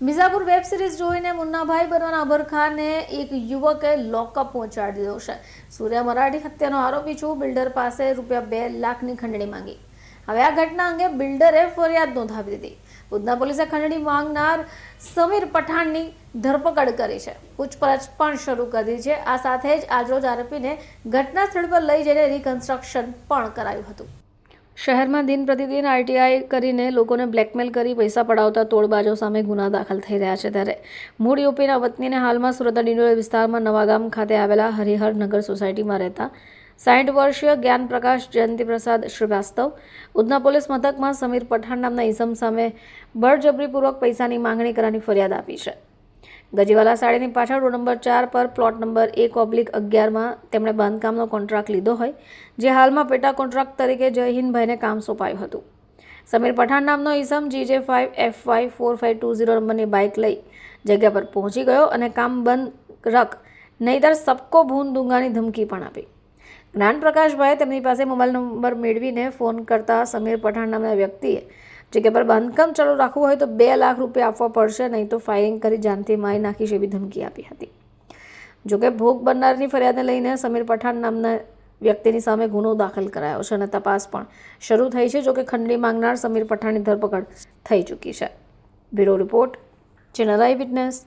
Mirzapur web series જોઈને મુન્નાભાઈ બનવાના અબર ખાનને એક યુવકે લોકઅપ પહોંચાડી દીધો છે. સૂર્યા મરાઠી હત્યાનો આરોપી છું. બિલ્ડર પાસે રૂપિયા બે લાખની ખંડણી માંગી. હવે આ ઘટના અંગે બિલ્ડરે ફરિયાદ નોંધાવી દીધી. ઉધના પોલીસે ખંડણી માંગનાર સમીર પઠાણની ધરપકડ કરી છે. પૂછપરછ પણ શરૂ કરી છે. આ સાથે જ આજરોજ આરોપીને ઘટના સ્થળ પર લઈ જઈને રિકન્સ્ટ્રક્શન પણ કરાયું હતું. શહેરમાં દિન પ્રતિદિન આરટીઆઈ કરીને લોકોને બ્લેકમેલ કરી પૈસા પડાવતા તોડબાજો સામે ગુના દાખલ થઈ રહ્યા છે ત્યારે મૂળ યુપીના વતનીને હાલમાં સુરતના ડિંડોળ વિસ્તારમાં નવાગામ ખાતે આવેલા હરિહર નગર સોસાયટીમાં રહેતા સાઠ વર્ષીય જ્ઞાનપ્રકાશ જયંતિપ્રસાદ શ્રીવાસ્તવ ઉધના પોલીસ મથકમાં સમીર પઠાણ નામના ઈસમ સામે બળજબરીપૂર્વક પૈસાની માંગણી કરવાની ફરિયાદ આપી છે. ગજીવાલા સાડીની પાછળ રોડ નંબર ચાર પર પ્લોટ નંબર એક ઓબ્લિક અગિયારમાં તેમણે બાંધકામનો કોન્ટ્રાક્ટ લીધો હોય, જે હાલમાં પેટા કોન્ટ્રાક્ટ તરીકે જયહિંદભાઈને કામ સોંપાયું હતું. સમીર પઠાણ નામનો ઈસમ GJ five F Y four five two zero નંબરની બાઇક લઈ જગ્યા પર પહોંચી ગયો અને કામ બંધ રખ, નહીતર સબકો ભૂન દુંગાની ધમકી પણ આપી. જ્ઞાન પ્રકાશભાઈએ તેમની પાસે મોબાઈલ નંબર મેળવીને ફોન કરતા સમીર પઠાણ નામના વ્યક્તિએ જગ્યા પર બાંધકામ ચાલુ રાખવું હોય તો બે લાખ રૂપિયા આપવા પડશે, નહીં તો ફાયરિંગ કરી જાનથી મારી નાખીશ એવી ધમકી આપી હતી. જોકે ભોગ બનનારની ફરિયાદને લઈને સમીર પઠાણ નામના વ્યક્તિની સામે ગુનો દાખલ કરાયો છે અને તપાસ પણ શરૂ થઈ છે જોકે ખંડણી માંગનાર સમીર પઠાણની ધરપકડ થઈ ચૂકી છે. Bureau report, channel I witness.